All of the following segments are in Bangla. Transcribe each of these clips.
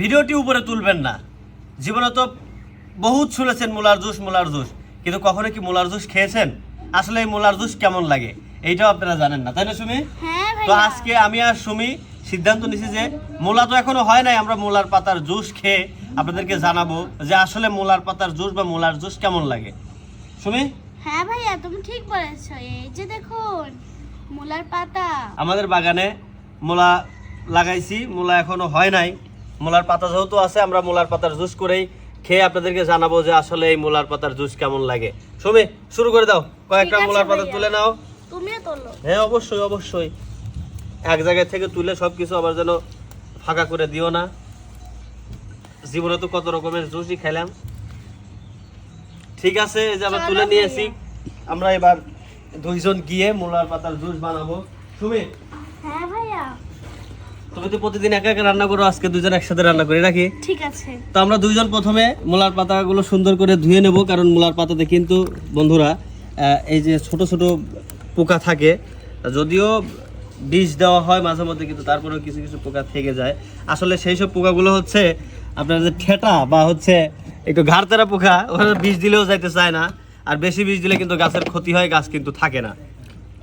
ভিডিওটি উপরে তুলবেন না। জীবনে তো বহুত শুনেছেন মোলার জুস মোলার জুস কিন্তু কখনো কি মোলার জুস খেয়েছেন? আসলে এই মোলার জুস কেমন লাগে? এইটাও আপনারা জানেন না তাই না সুমি? হ্যাঁ তো আজকে আমি আর সুমি সিদ্ধান্ত নিছি যে মোলা তো এখনও হয় নাই আমরা মোলার পাতার জুস খেয়ে আপনাদেরকে জানাব যে আসলে মোলার পাতার জুস বা মোলার জুস কেমন লাগে। সুমি? হ্যাঁ ভাইয়া তুমি ঠিক বলেছ। এই যে দেখুন মুলার পাতা। আমাদের বাগানে মূলা লাগাইছি মূলা এখনও হয় নাই। মূলার পাতা যেহেতু আছে আমরা মূলার পাতার জুস করেই খেয়ে আপনাদেরকে জানাব যে আসলে এই মূলার পাতার জুস কেমন লাগে। সুমি শুরু করে দাও। কয়েকটা মূলার পাতা তুলে নাও। তুমিও তোলো হ্যাঁ অবশ্যই অবশ্যই। এক জায়গা থেকে তুলে সব কিছু আবার যেন ফাঁকা করে দিও না। জীবনে তো কত রকমের জুসই খেলাম। ঠিক আছে এই যে আমরা তুলে নিয়েছি। আমরা এবার দুইজন গিয়ে মূলার পাতার জুস বানাবো। সুমি হ্যাঁ ভাইয়া। তুমি তো প্রতিদিন একা একা রান্না করো আজকে দুজন একসাথে রান্না করি নাকি? ঠিক আছে। তো আমরা দুইজন প্রথমে মূলার পাতাগুলো সুন্দর করে ধুয়ে নেব কারণ মূলার পাতাতে কিন্তু বন্ধুরা এই যে ছোট ছোট পোকা থাকে যদিও বিষ দেওয়া হয় মাঝে মধ্যে কিন্তু তারপরেও কিছু কিছু পোকা থেকে যায়। আসলে সেই সব পোকাগুলো হচ্ছে আপনার যে ঠেটা বা হচ্ছে একটু ঘাড়তেরা পোকা ওখানে বিষ দিলেও যাইতে চায় না। আর বেশি বিষ দিলে কিন্তু গাছের ক্ষতি হয় গাছ কিন্তু থাকে না।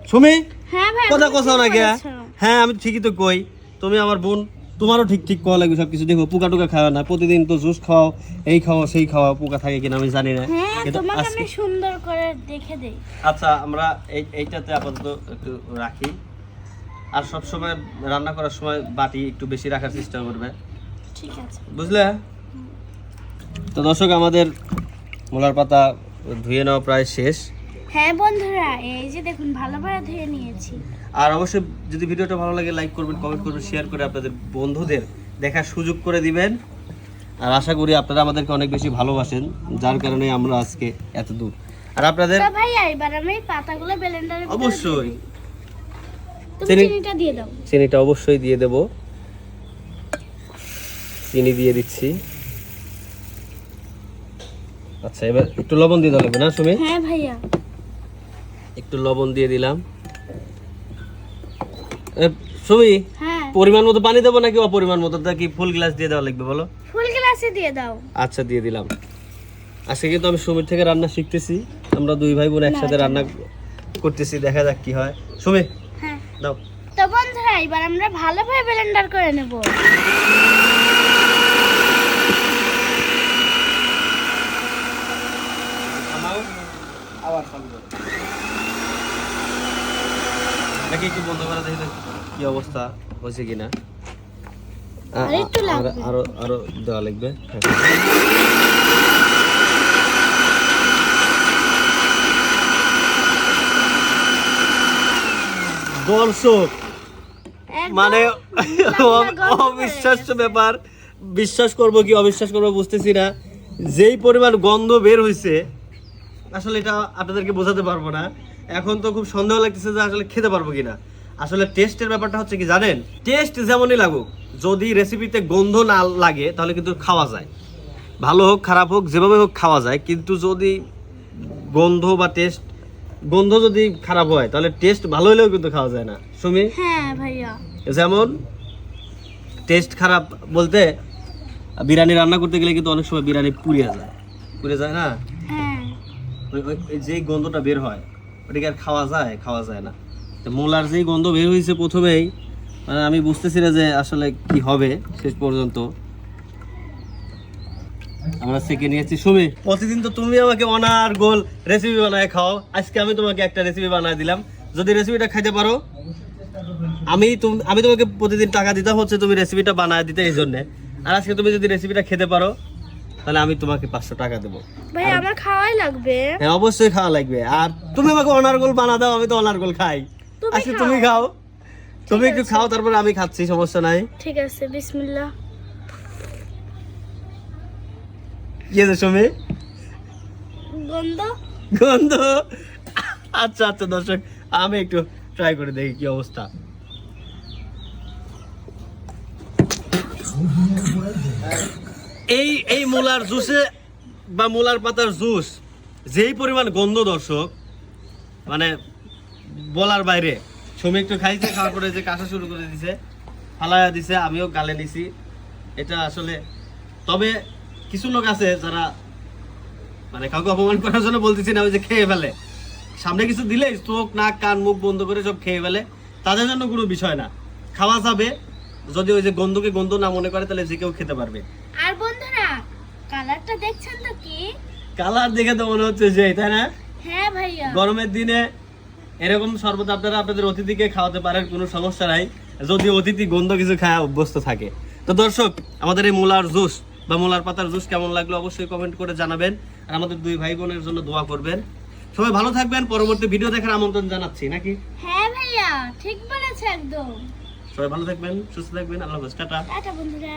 সুমি হ্যাঁ কথা কোথাও না গিয়া হ্যাঁ আমি ঠিকই তো কই। তুমি আমার বোন তোমারও ঠিক ঠিক কোয়া লাগবে সবকিছু। দেখো পোকা টোকা খাওয়া না। প্রতিদিন তো জুস খাও এই খাও সেই খাওয়া পোকা থাকে কিনা আমি জানি না। হ্যাঁ কিন্তু আজকে সুন্দর করে দেখে দেই। আচ্ছা আমরা এই এইটাতে আপাতত একটু রাখি। আর সব সময় রান্না করার সময় বাটি একটু বেশি রাখার চেষ্টা করবে। ঠিক আছে। বুঝলে? তো দর্শক আমাদের মোলার পাতা ধুয়ে নেওয়া প্রায় শেষ। হ্যাঁ বন্ধুরা এই যে দেখুন ভালো ভাবে ধুয়ে নিয়েছি। আর অবশ্যই যদি ভিডিওটা ভালো লাগে লাইক করবেন কমেন্ট করবেন শেয়ার করে আপনাদের বন্ধুদের দেখার সুযোগ করে দিবেন। আর আশা করি আপনারা আমাদেরকে অনেক বেশি ভালোবাসেন যার কারণে আমরা আজকে এত দূর। আর আপনাদের? তো ভাইয়া এবার আমি পাতাগুলো ব্লেন্ডারে অবশ্যই। তুমি চিনিটা দিয়ে দাও। চিনিটা অবশ্যই দিয়ে দেব। চিনি দিয়ে দিচ্ছি। আচ্ছা এবার একটু লবণ দিয়ে দেওয়া লাগবে না সুমি? হ্যাঁ ভাইয়া। একটু লবণ দিয়ে দিলাম। সুমি হ্যাঁ। পরিমাণ মতো পানি দেবো নাকি অপরিমাণ মতো? তা কি ফুল গ্লাস দিয়ে দেওয়া লাগবে বলো? ফুল গ্লাসে দিয়ে দাও। আচ্ছা দিয়ে দিলাম। আজকে কিন্তু আমি সুমির থেকে রান্না শিখতেছি। আমরা দুই ভাই বোন একসাথে রান্না করতেছি দেখা যাক কি হয়। সুমি হ্যাঁ। দাও। তো বন্ধুরা এবার আমরা ভালোভাবে ব্লেন্ডার করে নেব। আবার নাকি একটু বন্ধ করে দেখি কি অবস্থা? হয়েছে কিনা? আর। আরো- দেওয়া লাগবে। হ্যাঁ। দর্শক মানে অবিশ্বাস্য ব্যাপার। বিশ্বাস করব কি অবিশ্বাস করব বুঝতেছি না। যেই পরিমাণ গন্ধ বের হয়েছে আসলে এটা আপনাদেরকে বোঝাতে পারব না। এখন তো খুব সন্দেহ লাগতেছে যে আসলে খেতে পারব কিনা। আসলে টেস্টের ব্যাপারটা হচ্ছে কি জানেন? টেস্ট যেমনই লাগুক যদি রেসিপিতে গন্ধ না লাগে তাহলে কিন্তু খাওয়া যায়। ভালো হোক খারাপ হোক যেভাবে হোক খাওয়া যায়। কিন্তু যদি গন্ধ বা টেস্ট গন্ধ যদি খারাপ হয় তাহলে টেস্ট ভালো হলেও কিন্তু খাওয়া যায় না। সুমি? হ্যাঁ ভাইয়া। যেমন টেস্ট খারাপ বলতে বিরিয়ানি রান্না করতে গেলে কিন্তু অনেক সময় বিরিয়ানি পুড়িয়ে যায়। পুড়ে যায় না? হ্যাঁ। যেই গন্ধটা বের হয় ওটাকে আর খাওয়া যায়? খাওয়া যায় না। তো মোলার যেই গন্ধ বের হয়েছে প্রথমেই মানে আমি বুঝতেছি না যে আসলে কি হবে শেষ পর্যন্ত। আমরা শিখে নিয়েছি। সুমি, প্রতিদিন তো তুমি আমাকে অনার গোল রেসিপি বানায় খাও। আজকে আমি তোমাকে একটা রেসিপি বানায় দিলাম। যদি রেসিপিটা খাইতে পারো, আমি তুম- আমি তোমাকে প্রতিদিন টাকা দিতে হচ্ছে তুমি রেসিপিটা বানায় দিতে এই জন্যে। আর আজকে তুমি যদি রেসিপিটা খেতে পারো তাহলে আমি তোমাকে পাঁচশো টাকা দেবো। ভাই আমার খাওয়াই লাগবে। হ্যাঁ অবশ্যই খাওয়া লাগবে। আর তুমি আমাকে অনার্গোল বানা দাও আমি তো অনার্গোল খাই। খাও। তুমি খাও। তুমি একটু খাও তারপর আমি খাচ্ছি সমস্যা নাই। ঠিক আছে বিসমিল্লাহ। কি আছে সুমি? গন্ধ? গন্ধ? আচ্ছা আচ্ছা দর্শক আমি একটু ট্রাই করে দেখি কি অবস্থা। এই এই মূলার জুসে বা মূলার পাতার জুস, যেই পরিমাণ গন্ধ দর্শক মানে বলার বাইরে সুমি একটু খাইছে, খাওয়ার পরে যে কাশা শুরু করে দিছে, ফালাইয়া দিছে, আমিও গালে নিছি এটা আসলে, তবে কিছু লোক আছে যারা মানে কাউকে অপমান করার জন্য বলতেছি না, ওই যে খেয়ে ফেলে। সামনে কিছু দিলে চোখ, নাক, কান, মুখ বন্ধ করে সব খেয়ে ফেলে। তাদের জন্য কোনো বিষয় না। খাওয়া যাবে, যদি ওই যে গন্ধকে গন্ধ না মনে করে, তাহলে যে কেউ খেতে পারবে। কালারটা দেখছেন তো কি? কালার দেখে তো মনে হচ্ছে যে তাই না? হ্যাঁ ভাইয়া। গরমের দিনে এরকম শরবত আপনারা আপনাদের অতিথিকে খাওয়াতে পারেন কোনো সমস্যা নাই। যদি অতিথি গন্ধ কিছু খায় অভ্যস্ত থাকে। তো দর্শক আমাদের এই মূলার জুস বা মূলার পাতার জুস কেমন লাগল অবশ্যই কমেন্ট করে জানাবেন। আর আমাদের দুই ভাই বোনের জন্য দোয়া করবেন। সবাই ভালো থাকবেন পরবর্তী ভিডিও দেখার আমন্ত্রণ জানাচ্ছি নাকি? হ্যাঁ ভাইয়া ঠিক বলেছে একদম। সবাই ভালো থাকবেন সুস্থ থাকবেন আল্লাহ হাফেজ টাটা। টাটা বন্ধুরা।